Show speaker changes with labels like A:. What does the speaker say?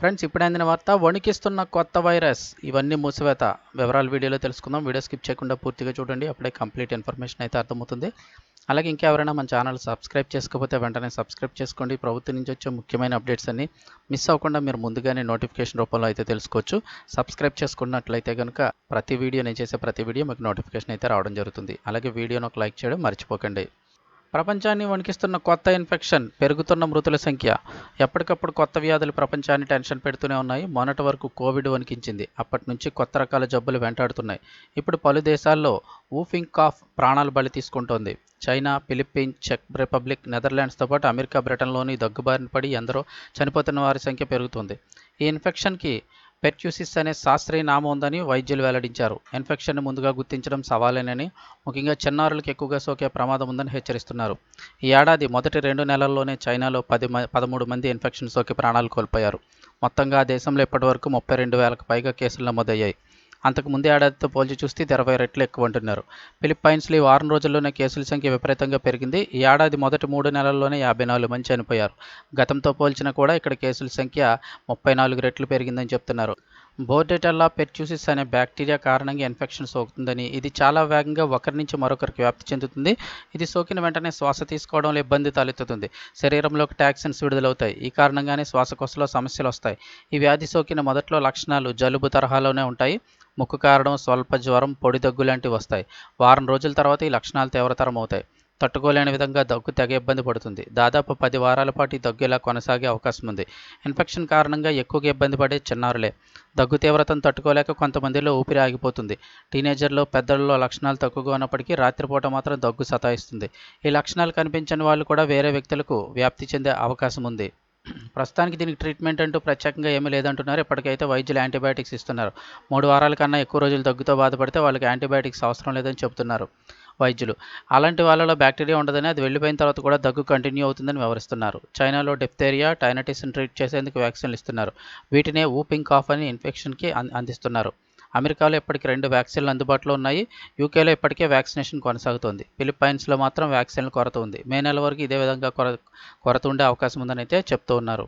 A: Friends ఇప్పుడు అందిన వార్త వణికిస్తున్న కొత్త వైరస్. ఇవన్నీ మూసివేత. వివరాలు వీడియోలో తెలుసుకుందాం. వీడియో స్కిప్ చేయకుండా పూర్తిగా చూడండి. అప్పుడే కంప్లీట్ ఇన్ఫర్మేషన్ అయితే అర్థమవుతుంది. అలాగే ఇంకెవరైనా మన ఛానల్ సబ్స్క్రైబ్ చేసుకోకపోతే వెంటనే సబ్స్క్రైబ్ చేసుకోండి. ప్రభుత్వం నుంచి వచ్చే ముఖ్యమైన అప్డేట్స్ అన్ని మిస్ అవ్వకుండా మీరు ముందుగానే నోటిఫికేషన్ రూపంలో అయితే తెలుసుకోవచ్చు. సబ్స్క్రైబ్ చేసుకున్నట్లయితే కనుక ప్రతి వీడియో నేను చేసే ప్రతి వీడియో మీకు నోటిఫికేషన్ అయితే రావడం జరుగుతుంది. అలాగే వీడియోను ఒక లైక్ చేయడం మర్చిపోకండి. ప్రపంచాన్ని వణికిస్తున్న కొత్త ఇన్ఫెక్షన్ పెరుగుతున్న మృతుల సంఖ్య. ఎప్పటికప్పుడు కొత్త వ్యాధులు ప్రపంచాన్ని టెన్షన్ పెడుతూనే ఉన్నాయి. మొన్నటి వరకు కోవిడ్ వణికించింది. అప్పటి నుంచి కొత్త రకాల జబ్బులు వెంటాడుతున్నాయి. ఇప్పుడు పలు దేశాల్లో ఊఫింగ్ కాఫ్ ప్రాణాలు బలి తీసుకుంటోంది. చైనా ఫిలిప్పీన్స్ చెక్ రిపబ్లిక్ నెదర్లాండ్స్తో పాటు అమెరికా బ్రిటన్లోని దగ్గుబారిన పడి ఎందరో చనిపోతున్న వారి సంఖ్య పెరుగుతుంది. ఈ ఇన్ఫెక్షన్కి పెర్క్యూసిస్ అనే శాస్త్రీయ నామం ఉందని వైద్యులు వెల్లడించారు. ఇన్ఫెక్షన్ను ముందుగా గుర్తించడం సవాలేనని ముఖ్యంగా చిన్నారులకు ఎక్కువగా సోకే ప్రమాదం ఉందని హెచ్చరిస్తున్నారు. ఈ ఏడాది మొదటి రెండు నెలల్లోనే చైనాలో పది మ పదమూడు మంది ఇన్ఫెక్షన్ సోకి ప్రాణాలు కోల్పోయారు. మొత్తంగా దేశంలో ఇప్పటివరకు ముప్పై రెండు వేలకు పైగా కేసులు నమోదయ్యాయి. అంతకు ముందే ఏడాదితో పోల్చి చూస్తే ఇది ఇరవై రెట్లు ఎక్కువ అంటున్నారు. ఫిలిప్పైన్స్లో ఈ వారం రోజుల్లోనే కేసుల సంఖ్య విపరీతంగా పెరిగింది. ఈ ఏడాది మొదటి మూడు నెలల్లోనే యాభై నాలుగు మంది చనిపోయారు. గతంతో పోల్చినా కూడా ఇక్కడ కేసుల సంఖ్య ముప్పై నాలుగు రెట్లు పెరిగిందని చెప్తున్నారు. బోర్డెటల్లా పెర్చ్యూసిస్ అనే బ్యాక్టీరియా కారణంగా ఇన్ఫెక్షన్ సోకుతుందని ఇది చాలా వేగంగా ఒకరి నుంచి మరొకరికి వ్యాప్తి చెందుతుంది. ఇది సోకిన వెంటనే శ్వాస తీసుకోవడంలో ఇబ్బంది తలెత్తుతుంది. శరీరంలోకి టాక్సిన్స్ విడుదలవుతాయి. ఈ కారణంగానే శ్వాసకోశలో సమస్యలు వస్తాయి. ఈ వ్యాధి సోకిన మొదట్లో లక్షణాలు జలుబు తరహాలోనే ఉంటాయి. ముక్కు కారడం స్వల్ప జ్వరం పొడి దగ్గు లాంటివి వస్తాయి. వారం రోజుల తర్వాత ఈ లక్షణాలు తీవ్రతరం అవుతాయి. తట్టుకోలేని విధంగా దగ్గు తెగ ఇబ్బంది పడుతుంది. దాదాపు పది వారాల పాటు ఈ దగ్గు ఇలా కొనసాగే అవకాశం ఉంది. ఇన్ఫెక్షన్ కారణంగా ఎక్కువగా ఇబ్బంది పడే చిన్నారులే. దగ్గు తీవ్రతను తట్టుకోలేక కొంతమందిలో ఊపిరి ఆగిపోతుంది. టీనేజర్లో పెద్దల్లో లక్షణాలు తక్కువగా ఉన్నప్పటికీ రాత్రిపూట మాత్రం దగ్గు సతాయిస్తుంది. ఈ లక్షణాలు కనిపించని వాళ్ళు కూడా వేరే వ్యక్తులకు వ్యాప్తి చెందే అవకాశం ఉంది. ప్రస్తుతానికి దీనికి ట్రీట్మెంట్ అంటూ ప్రత్యేకంగా ఏమీ లేదంటున్నారు. ఇప్పటికైతే వైద్యులు యాంటీబయాటిక్స్ ఇస్తున్నారు. మూడు వారాల కన్నా ఎక్కువ రోజులు దగ్గుతో బాధపడితే వాళ్ళకి యాంటీబయాటిక్స్ అవసరం లేదని చెబుతున్నారు. వైద్యులు. అలాంటి వాళ్ళలో బ్యాక్టీరియా ఉండదని అది వెళ్ళిపోయిన తర్వాత కూడా దగ్గు కంటిన్యూ అవుతుందని వివరిస్తున్నారు. చైనాలో డిప్తేరియా టైనటిస్ని ట్రీట్ చేసేందుకు వ్యాక్సిన్లు ఇస్తున్నారు. వీటినే ఊపింగ్ కాఫ్ అని ఇన్ఫెక్షన్కి అందిస్తున్నారు. అమెరికాలో ఇప్పటికి రెండు వ్యాక్సిన్లు అందుబాటులో ఉన్నాయి. యూకేలో ఇప్పటికే వ్యాక్సినేషన్ కొనసాగుతోంది. ఫిలిప్పైన్స్లో మాత్రం వ్యాక్సిన్ల కొరత ఉంది. మే నెల వరకు ఇదే విధంగా కొర కొరత ఉండే అవకాశం ఉందని అయితే చెప్తూ ఉన్నారు.